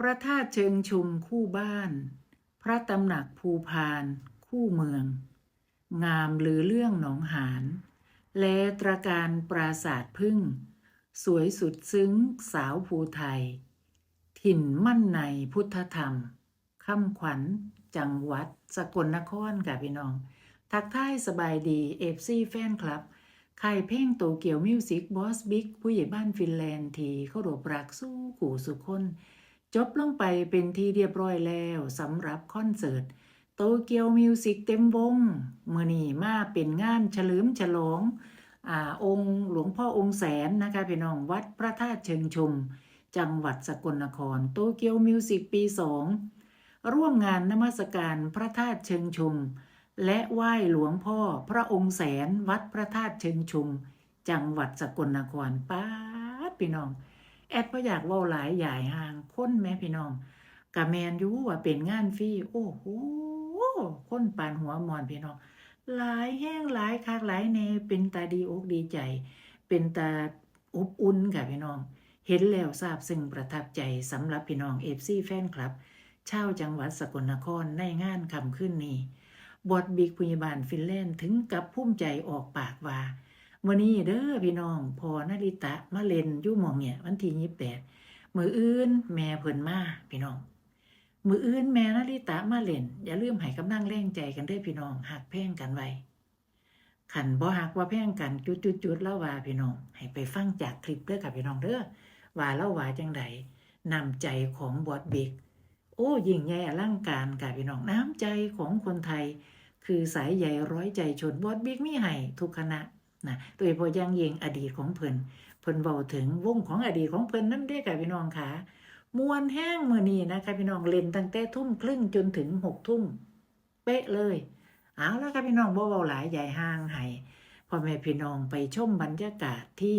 พระธาตุเชิงชุมคู่บ้าน พระตำหนักภูพาน คู่เมือง งามหรือเรื่องหนองหานและตระการปราศาสตร์พึ่ง สวยสุดซึ้งสาวภูไทย ถิ่นมั่นในพุทธธรรมคำขวัญ จังหวัด สกลนครค่ะพี่น้อง ทักทายสบายดีเอฟซีแฟนคลับค่เพลงโตเกียวมิวสิกบอสบิ๊กผู้ใหญ่บ้านฟินแลนด์ทีเขาโรบรักสู้กู่สุคน จบลงไปเป็นที่เรียบร้อยแล้วสำหรับคอนเสิร์ตโตเกียวมิวสิกเต็มวงเมื่อนี้มาเป็นงานเฉลิมฉลองอ่าองค์หลวงพ่อองค์แสนนะคะพี่น้องวัดพระธาตุเชิงชุม จังหวัดสกลนคร โตเกียวมิวสิกปีสองร่วมงานนมัสการพระธาตุเชิงชุม และไหว้หลวงพ่อพระองค์แสนวัดพระธาตุเชิงชุม จังหวัดสกลนครป้าพี่น้อง แอดพ่อยากว่าหลายใหญ่ห่างคนแม่พี่น้องกะแมนยูว่าเป็นงานฟรีโอ้โหคนปานหัวหมอนพี่น้องหลายแห้งหลายคักหลายแนเป็นตาดีอกดีใจ เป็นตาอบอุ่นค่ะพี่น้อง เห็นแล้วทราบซึ่งประทับใจสำหรับพี่น้องเอฟซีแฟนคลับชาวจังหวัดสกลนครในงานคำขึ้นนี้บอดบิกพยาบาลฟินแลนด์ถึงกับภูมิใจออกปากว่า มื่อนี้เด้อพี่น้องพอนาริตะมาเล่นยู่มองเนี่ย วันที่ยี่แปดมืออื่นแม่เพิ่นมาพี่น้อง มืออื่นแม่นาริตะมาเล่นอย่าลืมให้กำลังแรงใจกันด้อพี่น้องหักแพ่งกันไว้ขันบ่หักว่าแพ่งกันจุดๆๆแล้วว่าพี่น้อง ให้ไปฟังจากคลิปเด้อค่ะพี่น้องเด้อว่าเล่าว่าจังใดนำใจของบอดบิกโอ้ยิ่งใหญ่อลังการค่ะพี่น้องน้ำใจของคนไทย คือสายใหญ่ร้อยใจชนบอดบิกมีให้ทุกคณะ นะโดยเฉพาะอยังยิงอดีตของเพิ่นเพิ่นเบาถึงวงของอดีตของเพิ่นนั่นได้ค่ะพี่น้องค่ะมวนแห้งมือนี้นะคะพี่น้องเล่นตั้งแต่ทุ่มครึ่งจนถึงหกทุ่มเป๊ะเลยเอาแล้วค่ะพี่น้องบ่เบาหลายใหญ่ห้างให้พ่อแม่พี่น้องไปชมบรรยากาศที่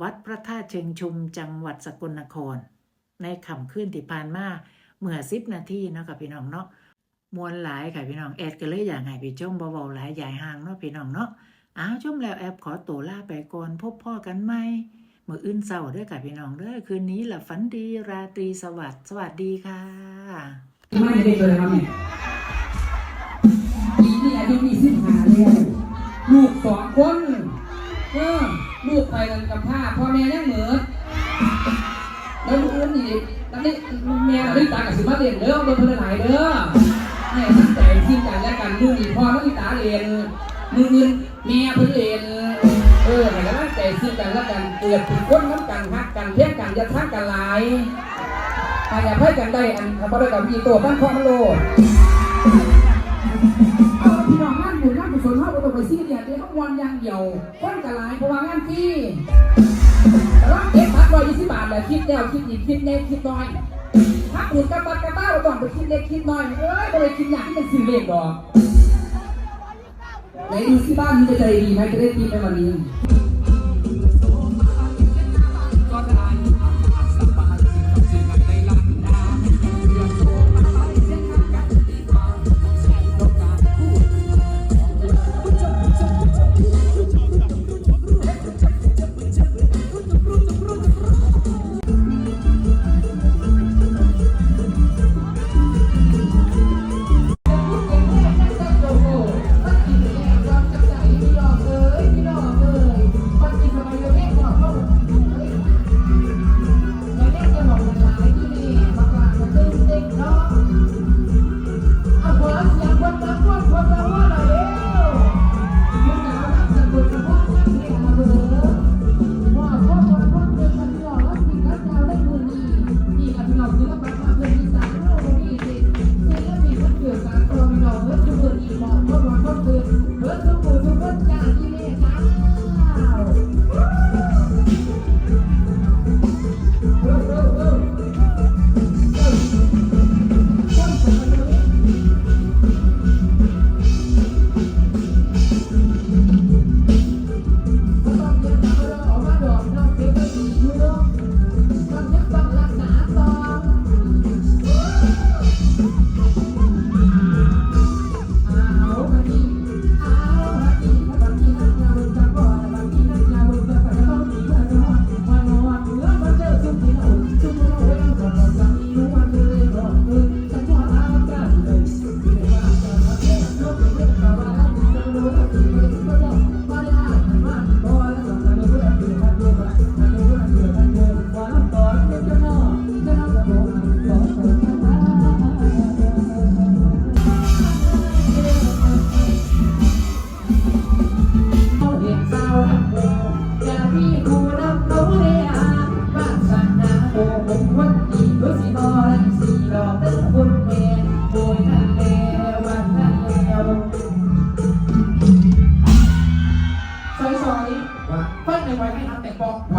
วัดพระธาตุเชิงชุมจังหวัดสกลนคร ในค่ำคืนที่ผ่านมาเมื่อสิบนาทีเนาะค่ะพี่น้องเนาะมวนหลายค่ะพี่น้องแอดก็เลยอยากให้พี่ชมเบาๆหลายใหญ่ห่างเนาะพี่น้องเนาะ อ้าวชมแล้วแอดขอตัวลาไปก่อนพบพ่อกันไหมมื่ออื่นเศร้าด้วยค่ะพี่น้องเด้อคืนนี้หลับฝันดีราตรีสวัสดิ์สวัสดีค่ะไม่ได้เลยครับเนี่ยปีนี้อายุมีสิบห้าแล้วลูกสองคนเออลูกไปกันกับผ้าพ่อแม่ยังเหมือนแล้วลูกอื่นนี่แล้วนี่แม่เราได้ตากับสิมาเรียนเด้อเบอร์เพื่อนหลายเด้อให้ตั้งใจทีมกันและกันมือนี่พ่อแล้วอีตาเรียนมืออื่น แม่เพื่อนเรียนเออให้กำลังใจทีมกันและกันเกิดเป็นคนน้ำกันฮักกันเพียงกันอย่าทักกันหลายถ้าอยากให้กันได้อันเขาบอกได้กับมีตัวบ้านพ่อมันโลดเอาพี่น้องงานบุญงานกุศลเขาต้องไปซีเรียสเดี๋ยวต้องวันอย่างเดียวคนกระไรเพราะว่างานที่แต่ว่าเก็บพักร้อยยี่สิบบาทแหละคิดแล้วคิดอีกคิดเล็กคิดน้อยถ้าบุญกับบัตรกับบ้าเราต้องไปคิดเล็กคิดน้อยเอ้ยไปคิดอย่างที่เป็นสื่อเล็กดอก ไหนดูที่บ้านนี้จะใจดีไหมจะได้กินในวันนี้ อยไม่ทันแต่บอกไว